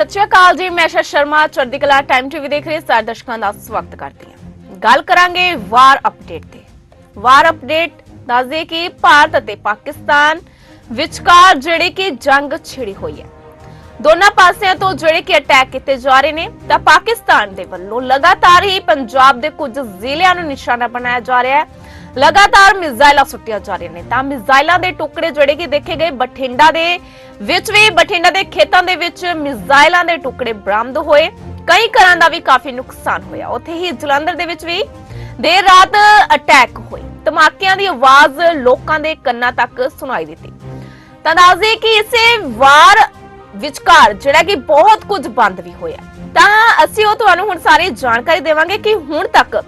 ਸਤਿ ਸ਼੍ਰੀ ਅਕਾਲ ਜੀ, ਮੈਂ ਸ਼ਾ ਸ਼ਰਮਾ, ਚੜ੍ਹਦੀ ਕਲਾ ਟਾਈਮ ਟੀਵੀ ਦੇਖ ਰਹੇ ਸਾਰੇ ਦਰਸ਼ਕਾਂ ਦਾ ਸਵਾਗਤ ਕਰਦੀ ਹਾਂ। ਗੱਲ ਕਰਾਂਗੇ ਵਾਰ ਅਪਡੇਟ ਤੇ। ਵਾਰ ਅਪਡੇਟ ਦੱਸਦੇ ਕਿ ਭਾਰਤ ਅਤੇ ਪਾਕਿਸਤਾਨ ਵਿਚਕਾਰ ਜਿਹੜੇ ਕਿ ਜੰਗ ਛਿੜੀ ਹੋਈ ਹੈ। ਦੋਨਾਂ ਪਾਸਿਆਂ ਤੋਂ ਜਿਹੜੇ ਕਿ ਅਟੈਕ ਕੀਤੇ ਜਾ ਰਹੇ ਨੇ, ਤਾਂ ਪਾਕਿਸਤਾਨ ਦੇ ਵੱਲੋਂ ਲਗਾਤਾਰ ਹੀ ਪੰਜਾਬ ਦੇ ਕੁਝ ਜ਼ਿਲ੍ਹਿਆਂ ਨੂੰ ਨਿਸ਼ਾਨਾ ਬਣਾਇਆ ਜਾ ਰਿਹਾ ਹੈ। ਲਗਾਤਾਰ ਮਿਜ਼ਾਈਲਾਂ ਸੁੱਟੀਆਂ ਜਾ ਰਹੀਆਂ ਨੇ। ਤਾਂ ਮਿਜ਼ਾਈਲਾਂ ਦੇ ਟੁਕੜੇ ਜਿਹੜੇ ਕਿ ਦੇਖੇ ਗਏ ਬਠਿੰਡਾ ਦੇ ਵਿੱਚ ਵੀ, ਬਠਿੰਡਾ ਦੇ ਖੇਤਾਂ ਦੇ ਵਿੱਚ ਮਿਜ਼ਾਈਲਾਂ ਦੇ ਟੁਕੜੇ ਬਰਾਮਦ ਹੋਏ। ਕਈ ਘਰਾਂ ਦਾ ਵੀ ਕਾਫੀ ਨੁਕਸਾਨ ਹੋਇਆ। ਉੱਥੇ ਹੀ ਜਲੰਧਰ ਦੇ ਵਿੱਚ ਵੀ ਦੇਰ ਰਾਤ ਅਟੈਕ ਹੋਏ। ਧਮਾਕਿਆਂ ਦੀ ਆਵਾਜ਼ ਲੋਕਾਂ ਦੇ ਕੰਨਾਂ ਤੱਕ ਸੁਣਾਈ ਦਿੱਤੀ। ਤਾਂ ਦੱਸਦੇ ਕਿ ਇਸੇ ਵਾਰ ਵਿਚਕਾਰ ਜਿਹੜਾ ਕਿ ਬਹੁਤ ਕੁਝ ਬੰਦ ਵੀ ਹੋਇਆ। ਤਾਂ ਅਸੀਂ ਉਹ ਤੁਹਾਨੂੰ ਹੁਣ ਸਾਰੀ ਜਾਣਕਾਰੀ ਦੇਵਾਂਗੇ ਕਿ ਹੁਣ ਤੱਕ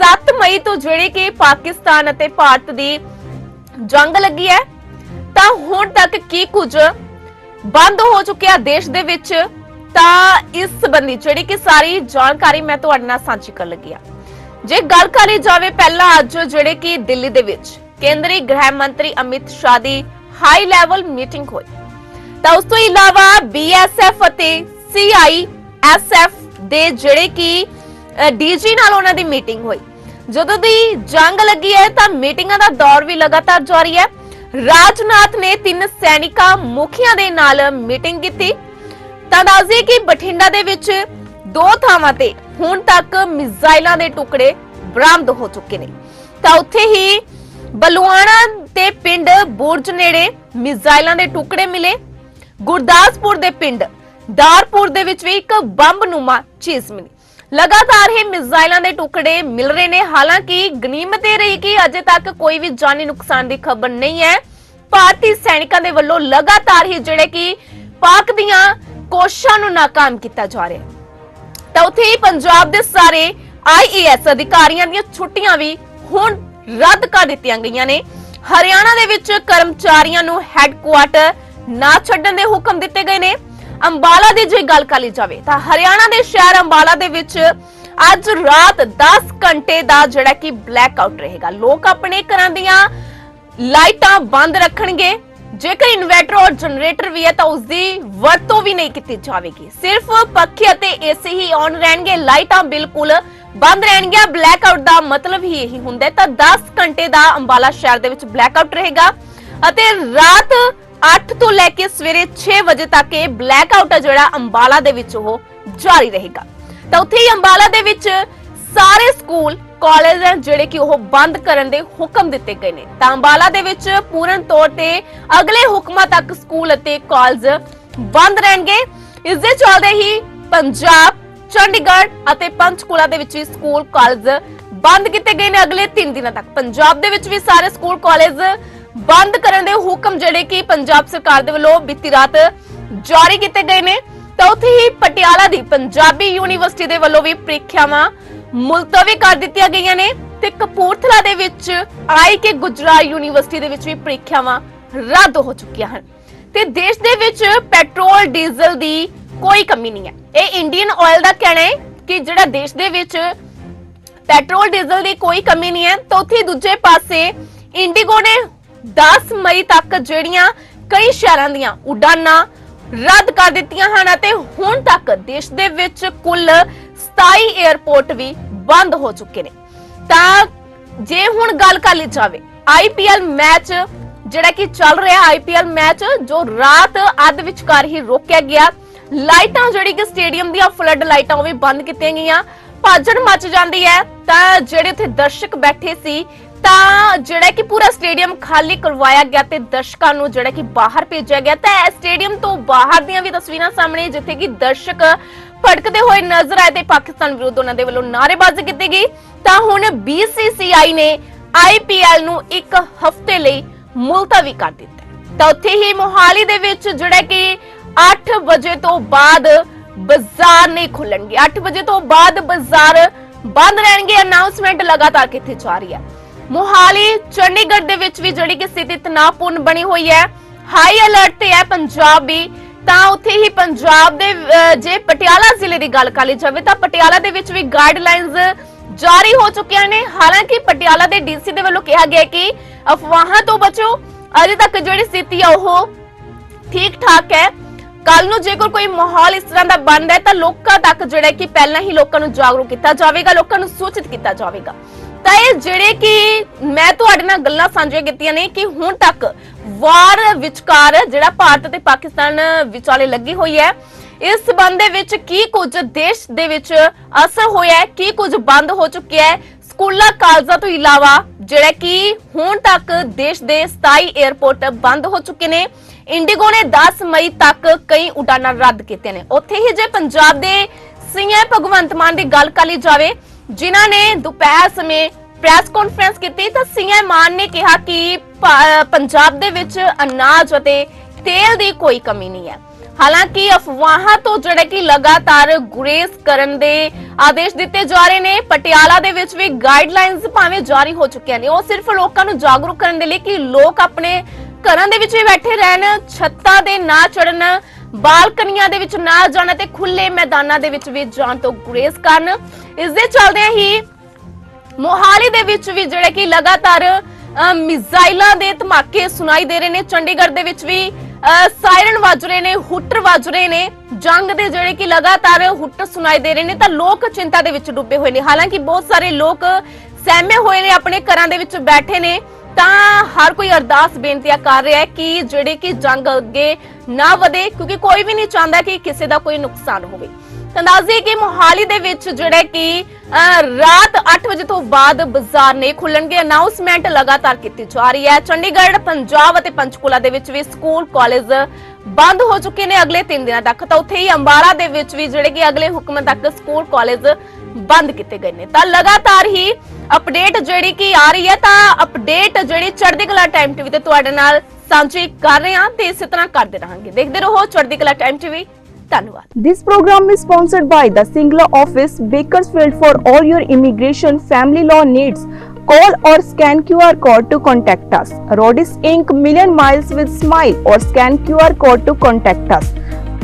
7 ਮਈ ਤੋਂ ਜਿਹੜੇ ਕਿ ਪਾਕਿਸਤਾਨ ਅਤੇ ਭਾਰਤ ਦੀ ਜੰਗ ਲੱਗੀ ਹੈ, ਤਾਂ ਹੁਣ ਤੱਕ ਕੀ ਕੁਝ ਬੰਦ ਹੋ ਚੁੱਕਿਆ ਦੇਸ਼ ਦੇ ਵਿੱਚ? ਤਾਂ ਇਸ ਸੰਬੰਧੀ ਜਿਹੜੀ ਕਿ ਸਾਰੀ ਜਾਣਕਾਰੀ ਮੈਂ ਤੁਹਾਡੇ ਨਾਲ ਸਾਂਝੀ ਕਰਨ ਲੱਗੀ ਆ ਜੇ ਗੱਲ ਕਰੀ ਜਾਵੇ ਪਹਿਲਾਂ ਅੱਜ ਜਿਹੜੇ ਕਿ ਦਿੱਲੀ ਦੇ ਵਿੱਚ ਕੇਂਦਰੀ ਗ੍ਰਹਿ ਮੰਤਰੀ ਅਮਿਤ ਸ਼ਾਹ ਦੀ ਹਾਈ ਲੈਵਲ ਮੀਟਿੰਗ ਹੋਈ, ਤਾਂ ਉਸ ਤੋਂ ਇਲਾਵਾ ਬੀਐਸਐਫ ਅਤੇ ਸੀਆਈਐਸਐਫ ਦੇ ਜਿਹੜੇ ਕਿ ਡੀਜੀ ਨਾਲ ਉਹਨਾਂ ਦੀ ਮੀਟਿੰਗ ਹੋਈ। ਜਦੋਂ ਦੀ ਜੰਗ ਲੱਗੀ ਹੈ ਤਾਂ ਮੀਟਿੰਗਾਂ ਦਾ ਦੌਰ ਵੀ ਲਗਾਤਾਰ ਜਾਰੀ ਹੈ। ਰਾਜਨਾਥ ਨੇ ਤਿੰਨ ਸੈਨਿਕਾਂ ਮੁਖੀਆਂ ਦੇ ਨਾਲ ਮੀਟਿੰਗ ਕੀਤੀ। ਤਾਂ ਦੱਸਦੇ ਕਿ ਬਠਿੰਡਾ ਦੇ ਵਿੱਚ ਦੋ ਥਾਵਾਂ ਤੇ ਹੁਣ ਤੱਕ ਮਿਜ਼ਾਈਲਾਂ ਦੇ ਟੁਕੜੇ ਬਰਾਮਦ ਹੋ ਚੁੱਕੇ ਨੇ। ਤਾਂ ਉੱਥੇ ਹੀ ਬਲੂਆਣਾ ਤੇ ਪਿੰਡ ਬੁਰਜ ਨੇੜੇ ਮਿਜ਼ਾਈਲਾਂ ਦੇ ਟੁਕੜੇ ਮਿਲੇ। ਗੁਰਦਾਸਪੁਰ ਦੇ ਪਿੰਡ ਦਾਰਪੁਰ ਦੇ ਵਿੱਚ ਵੀ ਇੱਕ ਬੰਬ ਨੂਮਾ ਚੀਜ਼ ਮਿਲੀ। ਲਗਾਤਾਰ ਹੀ ਮਿਜ਼ਾਈਲਾਂ ਦੇ ਟੁਕੜੇ ਮਿਲ ਰਹੇ ਨੇ। ਹਾਲਾਂਕਿ ਗਨੀਮਤ ਇਹ ਰਹੀ ਕਿ ਅਜੇ ਤੱਕ ਕੋਈ ਵੀ ਜਾਨੀ ਨੁਕਸਾਨ ਦੀ ਖਬਰ ਨਹੀਂ ਹੈ। ਭਾਰਤੀ ਸੈਨਿਕਾਂ ਦੇ ਵੱਲੋਂ ਲਗਾਤਾਰ ਹੀ ਜਿਹੜੇ ਕਿ ਪਾਕ ਦੀਆਂ ਕੋਸ਼ਿਸ਼ਾਂ ਨੂੰ ਨਾਕਾਮ ਕੀਤਾ ਜਾ ਰਿਹਾ ਹੈ। ਤਾਂ ਉੱਥੇ ਹੀ ਪੰਜਾਬ ਦੇ ਸਾਰੇ ਆਈਏਐਸ ਅਧਿਕਾਰੀਆਂ ਦੀਆਂ ਛੁੱਟੀਆਂ ਵੀ ਹੁਣ ਰੱਦ ਕਰ ਦਿੱਤੀਆਂ ਗਈਆਂ ਨੇ। ਹਰਿਆਣਾ ਦੇ ਵਿੱਚ ਕਰਮਚਾਰੀਆਂ ਨੂੰ ਹੈੱਡਕੁਆਟਰ ਨਾ ਛੱਡਣ ਦੇ ਹੁਕਮ ਦਿੱਤੇ ਗਏ ਨੇ। ਅੰਬਾਲਾ ਦੀ ਜੇ ਗੱਲ ਕਰ ਲਈ ਜਾਵੇ ਤਾਂ ਹਰਿਆਣਾ ਦੇ ਸ਼ਹਿਰ ਅੰਬਾਲਾ ਦੇ ਵਿੱਚ ਅੱਜ ਰਾਤ 10 ਘੰਟੇ ਦਾ ਜਿਹੜਾ ਕਿ ਬਲੈਕ ਆਊਟ ਰਹੇਗਾ। ਲੋਕ ਆਪਣੇ ਘਰਾਂ ਦੀਆਂ ਲਾਈਟਾਂ ਬੰਦ ਰੱਖਣਗੇ। ਜੇਕਰ ਇਨਵਰਟਰ ਔਰ ਜਨਰੇਟਰ ਵੀ ਹੈ ਤਾਂ ਉਸ ਦੀ ਵਰਤੋਂ ਵੀ ਨਹੀਂ ਕੀਤੀ ਜਾਵੇਗੀ। ਸਿਰਫ ਪੱਖੇ ਅਤੇ ਏਸੀ ਹੀ ਔਨ ਰਹਿਣਗੇ, ਲਾਈਟਾਂ ਬਿਲਕੁਲ ਬੰਦ ਰਹਿਣਗੀਆਂ। ਬਲੈਕ ਆਊਟ ਦਾ ਮਤਲਬ ਹੀ ਇਹੀ ਹੁੰਦਾ ਤਾਂ 10 ਘੰਟੇ ਦਾ ਅੰਬਾਲਾ ਸ਼ਹਿਰ ਦੇ ਵਿੱਚ ਬਲੈਕ ਆਊਟ ਰਹੇਗਾ ਅਤੇ ਰਾਤ 8 ਤੋਂ ਲੈ ਕੇ ਸਵੇਰੇ 6 ਵਜੇ ਤੱਕ ਇਹ ਬਲੈਕ ਆਊਟ ਹੈ ਜਿਹੜਾ ਅੰਬਾਲਾ ਦੇ ਵਿੱਚ ਉਹ ਜਾਰੀ ਰਹੇਗਾ। ਤਾਂ ਉੱਥੇ ਹੀ ਅੰਬਾਲਾ ਦੇ ਵਿੱਚ ਸਾਰੇ ਸਕੂਲ ਕਾਲਜ ਜਿਹੜੇ ਕਿ ਉਹ ਬੰਦ ਕਰਨ ਦੇ ਹੁਕਮ ਦਿੱਤੇ ਗਏ ਨੇ। ਤਾਂ ਅੰਬਾਲਾ ਦੇ ਵਿੱਚ ਪੂਰਨ ਤੌਰ ਤੇ ਅਗਲੇ ਹੁਕਮਾਂ ਤੱਕ ਸਕੂਲ ਅਤੇ ਕਾਲਜ ਬੰਦ ਰਹਿਣਗੇ। ਇਸ ਦੇ ਚੱਲਦੇ ਹੀ ਪੰਜਾਬ, ਚੰਡੀਗੜ੍ਹ ਅਤੇ ਪੰਚਕੂਲਾ ਦੇ ਵਿੱਚ ਵੀ ਸਕੂਲ ਕਾਲਜ ਬੰਦ ਕੀਤੇ ਗਏ ਨੇ ਅਗਲੇ 3 ਦਿਨਾਂ ਤੱਕ। ਪੰਜਾਬ ਦੇ ਵਿੱਚ ਵੀ ਸਾਰੇ ਸਕੂਲ ਕਾਲਜ ਬੰਦ ਕਰਨ ਦੇ ਹੁਕਮ ਜਿਹੜੇ ਕਿ ਪੰਜਾਬ ਸਰਕਾਰ ਦੇ ਵੱਲੋਂ ਬੀਤੀ ਰਾਤ ਜਾਰੀ ਕੀਤੇ ਗਏ ਨੇ। ਤਾਂ ਉੱਥੇ ਹੀ ਪਟਿਆਲਾ ਦੀ ਪੰਜਾਬੀ ਯੂਨੀਵਰਸਿਟੀ ਦੇ ਵੱਲੋਂ ਵੀ ਪ੍ਰੀਖਿਆਵਾਂ ਮੁਲਤਵੀ ਕਰ ਦਿੱਤੀਆਂ ਗਈਆਂ ਨੇ ਤੇ ਕਪੂਰਥਲਾ ਦੇ ਵਿੱਚ ਆਈ ਕੇ ਗੁਜਰਾਤ ਯੂਨੀਵਰਸਿਟੀ ਦੇ ਵਿੱਚ ਵੀ ਪ੍ਰੀਖਿਆਵਾਂ ਰੱਦ ਹੋ ਚੁੱਕੀਆਂ ਹਨ। ਤੇ ਦੇਸ਼ ਦੇ ਵਿੱਚ ਪੈਟਰੋਲ, ਡੀਜ਼ਲ ਦੀ ਕੋਈ ਕਮੀ ਨਹੀਂ ਹੈ। ਇਹ ਇੰਡੀਅਨ ਆਇਲ ਦਾ ਕਹਿਣਾ ਹੈ ਕਿ ਜਿਹੜਾ ਦੇਸ਼ ਦੇ ਵਿੱਚ ਪੈਟਰੋਲ, ਡੀਜ਼ਲ ਦੀ ਕੋਈ ਕਮੀ ਨਹੀਂ ਹੈ, ਤਾਂ ਉੱਥੇ ਦੂਜੇ ਪਾਸੇ ਇੰਡੀਗੋ ਨੇ 10 ਮਈ ਤੱਕ ਜਿਹੜੀਆਂ ਕਈ ਸ਼ਹਿਰਾਂ ਦੀਆਂ ਉਡਾਨਾਂ ਰੱਦ ਕਰ ਦਿੱਤੀਆਂ ਹਨ ਅਤੇ ਹੁਣ ਤੱਕ ਦੇਸ਼ ਦੇ ਵਿੱਚ ਕੁੱਲ 27 에ਅਰਪੋਰਟ ਵੀ ਬੰਦ ਹੋ ਚੁੱਕੇ ਨੇ। ਤਾਂ ਜੇ ਹੁਣ ਗੱਲ ਕਰ ਲਈ ਜਾਵੇ ਆਈਪੀਐਲ ਮੈਚ ਜਿਹੜਾ ਕਿ ਚੱਲ ਰਿਹਾ ਆਈਪੀਐਲ ਮੈਚ ਜੋ ਰਾਤ ਅੱਧ ਵਿਚਕਾਰ ਹੀ ਰੋਕਿਆ ਗਿਆ। ਲਾਈਟਾਂ ਜਿਹੜੀ ਕਿ ਸਟੇਡੀਅਮ ਦੀਆਂ ਫਲੱਡ ਲਾਈਟਾਂ ਉਹ ਵੀ ਬੰਦ ਕੀਤੀਆਂ ਗਈਆਂ। ਭਾਜੜ ਮੱਚ ਜਾਂਦੀ ਹੈ। ਤਾਂ ਜਿਹੜੇ ਉੱਥੇ ਦਰਸ਼ਕ ਬੈਠੇ ਸੀ ਤਾਂ ਜਿਹੜਾ ਕਿ ਪੂਰਾ ਸਟੇਡੀਅਮ ਖਾਲੀ ਕਰਵਾਇਆ ਗਿਆ ਤੇ ਦਰਸ਼ਕਾਂ ਨੂੰ ਜਿਹੜਾ ਕਿ ਬਾਹਰ ਭੇਜਿਆ ਗਿਆ। ਤਾਂ ਇਹ ਸਟੇਡੀਅਮ ਤੋਂ ਬਾਹਰ ਦੀਆਂ ਵੀ ਤਸਵੀਰਾਂ ਸਾਹਮਣੇ, ਜਿੱਥੇ ਕਿ ਦਰਸ਼ਕ ਭੜਕਦੇ ਹੋਏ ਨਜ਼ਰ ਆਏ ਤੇ ਪਾਕਿਸਤਾਨ ਵਿਰੁੱਧ ਉਹਨਾਂ ਦੇ ਵੱਲੋਂ ਨਾਅਰੇਬਾਜ਼ੀ ਕੀਤੀ ਗਈ। ਤਾਂ ਹੁਣ BCCI ਨੇ IPL ਨੂੰ ਇੱਕ ਹਫ਼ਤੇ ਲਈ ਮੁਲਤਵੀ ਕਰ ਦਿੱਤਾ ਤਾਂ ਉੱਥੇ ਹੀ ਮੋਹਾਲੀ ਦੇ ਵਿੱਚ ਜਿਹੜਾ ਕਿ 8 ਵਜੇ ਤੋਂ ਬਾਅਦ ਬਾਜ਼ਾਰ ਨਹੀਂ ਖੁੱਲਣਗੇ। 8 ਵਜੇ ਤੋਂ ਬਾਅਦ ਬਾਜ਼ਾਰ ਬੰਦ ਰਹਿਣਗੇ। ਅਨਾਉਂਸਮੈਂਟ ਲਗਾਤਾਰ ਕਿੱਥੇ ਜਾ ਰਹੀ ਹੈ। ਮੋਹਾਲੀ, ਚੰਡੀਗੜ੍ਹ ਦੇ ਵਿੱਚ ਵੀ ਜਿਹੜੀ ਕਿ ਸਥਿਤੀ ਤਣਾਅਪੂਰਨ ਬਣੀ ਹੋਈ ਹੈ। ਹਾਈ ਅਲਰਟ ਤੇ ਹੈ ਪੰਜਾਬ ਵੀ। ਤਾਂ ਉੱਥੇ ਹੀ ਪੰਜਾਬ ਦੇ ਜੇ ਪਟਿਆਲਾ ਜ਼ਿਲ੍ਹੇ ਦੀ ਗੱਲ ਕਰ ਲਈ ਜਾਵੇ ਤਾਂ ਪਟਿਆਲਾ ਦੇ ਵਿੱਚ ਵੀ ਗਾਈਡਲਾਈਨਸ ਜਾਰੀ ਹੋ ਚੁੱਕੀਆਂ ਨੇ। ਹਾਲਾਂਕਿ ਪਟਿਆਲਾ ਦੇ ਡੀਸੀ ਦੇ ਵੱਲੋਂ ਕਿਹਾ ਗਿਆ ਕਿ ਅਫਵਾਹਾਂ ਤੋਂ ਬਚੋ। ਅਜੇ ਤੱਕ ਜਿਹੜੀ ਸਥਿਤੀ ਹੈ ਉਹ ਠੀਕ ਠਾਕ ਹੈ। ਕੱਲ ਨੂੰ ਜੇਕਰ ਕੋਈ ਮਾਹੌਲ ਇਸ ਤਰ੍ਹਾਂ ਦਾ ਬਣਦਾ ਹੈ ਤਾਂ ਲੋਕਾਂ ਤੱਕ ਜਿਹੜਾ ਕਿ ਪਹਿਲਾਂ ਹੀ ਲੋਕਾਂ ਨੂੰ ਜਾਗਰੂਕ ਕੀਤਾ ਜਾਵੇਗਾ, ਲੋਕਾਂ ਨੂੰ ਸੂਚਿਤ ਕੀਤਾ ਜਾਵੇਗਾ। ਤਾਂ ਇਹ ਜਿਹੜੇ ਕਿ ਮੈਂ ਤੁਹਾਡੇ ਨਾਲ ਗੱਲਾਂ ਸਾਂਝੀਆਂ ਕੀਤੀਆਂ ਨੇ ਕਿ ਹੁਣ ਤੱਕ ਵਾਰ ਵਿਚਕਾਰ ਜਿਹੜਾ ਭਾਰਤ ਤੇ ਪਾਕਿਸਤਾਨ ਵਿਚਾਲੇ ਲੱਗੀ ਹੋਈ ਹੈ, ਇਸ ਸਬੰਧ ਦੇ ਵਿੱਚ ਕੀ ਕੁਝ ਦੇਸ਼ ਦੇ ਵਿੱਚ ਅਸਰ ਹੋਇਆ ਹੈ, ਕੀ ਕੁਝ ਬੰਦ ਹੋ ਚੁੱਕਿਆ ਹੈ, ਸਕੂਲਾਂ, ਕਾਲਜਾਂ ਤੋਂ ਇਲਾਵਾ ਜਿਹੜਾ ਕਿ ਹੁਣ ਤੱਕ ਦੇਸ਼ ਦੇ 27 에ਅਰਪੋਰਟ ਬੰਦ ਹੋ ਚੁੱਕੇ ਨੇ। ਇੰਡੀਗੋ ਨੇ 10 ਮਈ ਤੱਕ ਕਈ ਉਡਾਨਾਂ ਰੱਦ ਕੀਤੀਆਂ ਨੇ। ਉੱਥੇ ਹੀ ਜੇ ਪੰਜਾਬ ਦੇ ਸੀਐਮ ਭਗਵੰਤ ਮਾਨ ਦੀ ਗੱਲ ਕਰ ਲਈ ਜਾਵੇ ਜਿਨ੍ਹਾਂ ਨੇ ਦੁਪਹਿਰ ਸਮੇਂ ਪ੍ਰੈਸ ਕਾਨਫਰੰਸ ਕੀਤੀ ਤਾਂ ਸੀਐਮ ਮਾਨ ਨੇ ਕਿਹਾ ਕਿ ਪੰਜਾਬ ਦੇ ਵਿੱਚ ਅਨਾਜ ਅਤੇ ਤੇਲ ਦੀ ਕੋਈ ਕਮੀ ਨਹੀਂ ਹੈ। ਹਾਲਾਂਕਿ ਅਫਵਾਹਾਂ ਤੋਂ ਜਿਹੜਾ ਕਿ ਲਗਾਤਾਰ ਗੁਰੇਜ਼ ਕਰਨ ਦੇ ਆਦੇਸ਼ ਦਿੱਤੇ ਜਾ ਰਹੇ ਨੇ, ਪਟਿਆਲਾ ਦੇ ਵਿੱਚ ਵੀ ਗਾਈਡਲਾਈਨਸ ਭਾਵੇਂ ਜਾਰੀ ਹੋ ਚੁੱਕੀਆਂ ਨੇ, ਉਹ ਸਿਰਫ ਲੋਕਾਂ ਨੂੰ ਜਾਗਰੂਕ ਕਰਨ ਦੇ ਲਈ ਕਿ ਲੋਕ ਆਪਣੇ ਘਰਾਂ ਦੇ ਵਿੱਚ ਹੀ ਬੈਠੇ ਰਹਿਣ, ਛੱਤਾਂ ਦੇ ਨਾ ਚੜਨ ਬਾਲਕਨੀਆਂ ਦੇ ਵਿੱਚ ਨਾ ਜਾਣ ਤੇ ਖੁੱਲੇ ਮੈਦਾਨਾਂ ਦੇ ਵਿੱਚ ਵੀ ਜਾਣ ਤੋਂ ਗੁਰੇਜ਼ ਕਰਨ। ਇਸ ਦੇ ਚੱਲਦਿਆਂ ਹੀ ਮੋਹਾਲੀ ਦੇ ਵਿੱਚ ਵੀ ਜਿਹੜੇ ਕਿ ਲਗਾਤਾਰ ਮਿਜ਼ਾਈਲਾਂ ਦੇ ਧਮਾਕੇ ਸੁਣਾਈ ਦੇ ਰਹੇ ਨੇ। ਚੰਡੀਗੜ੍ਹ ਦੇ ਵਿੱਚ ਵੀ ਅ, ਸਾਇਰਨ ਵੱਜ ਰਹੇ ਨੇ ਹੁੱਟਰ ਵੱਜ ਰਹੇ ਨੇ। ਜੰਗ ਦੇ ਜਿਹੜੇ ਕਿ ਲਗਾਤਾਰ ਹੁੱਟਰ ਸੁਣਾਈ ਦੇ ਰਹੇ ਨੇ ਤਾਂ ਲੋਕ ਚਿੰਤਾ ਦੇ ਵਿੱਚ ਡੁੱਬੇ ਹੋਏ ਨੇ। ਹਾਲਾਂਕਿ ਬਹੁਤ ਸਾਰੇ ਲੋਕ ਸਹਿਮੇ ਹੋਏ ਨੇ ਆਪਣੇ ਘਰਾਂ ਦੇ ਵਿੱਚ ਬੈਠੇ ਨੇ। ਤਾਂ ਹਰ ਕੋਈ ਅਰਦਾਸ ਬੇਨਤੀਆਂ ਕਰ ਰਿਹਾ ਹੈ ਕਿ ਜਿਹੜੇ ਕਿ ਜੰਗ ਅੱਗੇ ਨਾ ਵਧੇ, ਕਿਉਂਕਿ ਕੋਈ ਵੀ ਨਹੀਂ ਚਾਹੁੰਦਾ ਕਿ ਕਿਸੇ ਦਾ ਕੋਈ ਨੁਕਸਾਨ ਹੋਵੇ। ਤਾਂ ਕਿ ਮੋਹਾਲੀ ਦੇ ਵਿੱਚ ਜਿਹੜਾ ਕਿ ਰਾਤ 8 ਵਜੇ ਤੋਂ ਬਾਅਦ ਬਾਜ਼ਾਰ ਨਹੀਂ ਖੁੱਲਣਗੇ। ਅਨਾਉਂਸਮੈਂਟ ਲਗਾਤਾਰ ਕੀਤੀ ਜਾ ਰਹੀ ਹੈ। ਚੰਡੀਗੜ੍ਹ, ਪੰਜਾਬ ਅਤੇ ਪੰਚਕੂਲਾ ਦੇ ਵਿੱਚ ਵੀ ਸਕੂਲ, ਕਾਲਜ ਬੰਦ ਹੋ ਚੁੱਕੇ ਨੇ ਅਗਲੇ 3 ਦਿਨਾਂ ਤੱਕ। ਤਾਂ ਉੱਥੇ ਹੀ ਅੰਬਾਲਾ ਦੇ ਵਿੱਚ ਵੀ ਜਿਹੜੇ ਕਿ ਅਗਲੇ ਹੁਕਮ ਤੱਕ ਸਕੂਲ, ਕਾਲਜ ਬੰਦ ਕੀਤੇ ਗਏ ਨੇ। ਤਾਂ ਲਗਾਤਾਰ ਹੀ ਅਪਡੇਟ ਜਿਹੜੀ ਕਿ ਆ ਰਹੀ ਹੈ ਤਾਂ ਅਪਡੇਟ ਜਿਹੜੀ ਚੜ੍ਹਦੀ ਕਲਾ ਟਾਈਮ ਟੀਵੀ ਤੇ ਤੁਹਾਡੇ ਨਾਲ ਸਾਂਝੀ ਕਰ ਰਹੇ ਹਾਂ ਤੇ ਇਸੇ ਤਰ੍ਹਾਂ ਕਰਦੇ ਰਹਾਂਗੇ ਦੇਖਦੇ ਰਹੋ ਚੜ੍ਹਦੀ ਕਲਾ ਟਾਈਮ ਟੀਵੀ ਧੰਨਵਾਦ This program is sponsored by the Singla office, Bakersfield for all your immigration family law needs. Call or scan QR code to contact us. Rodis Inc. Million Miles with Smile or scan QR code to contact us.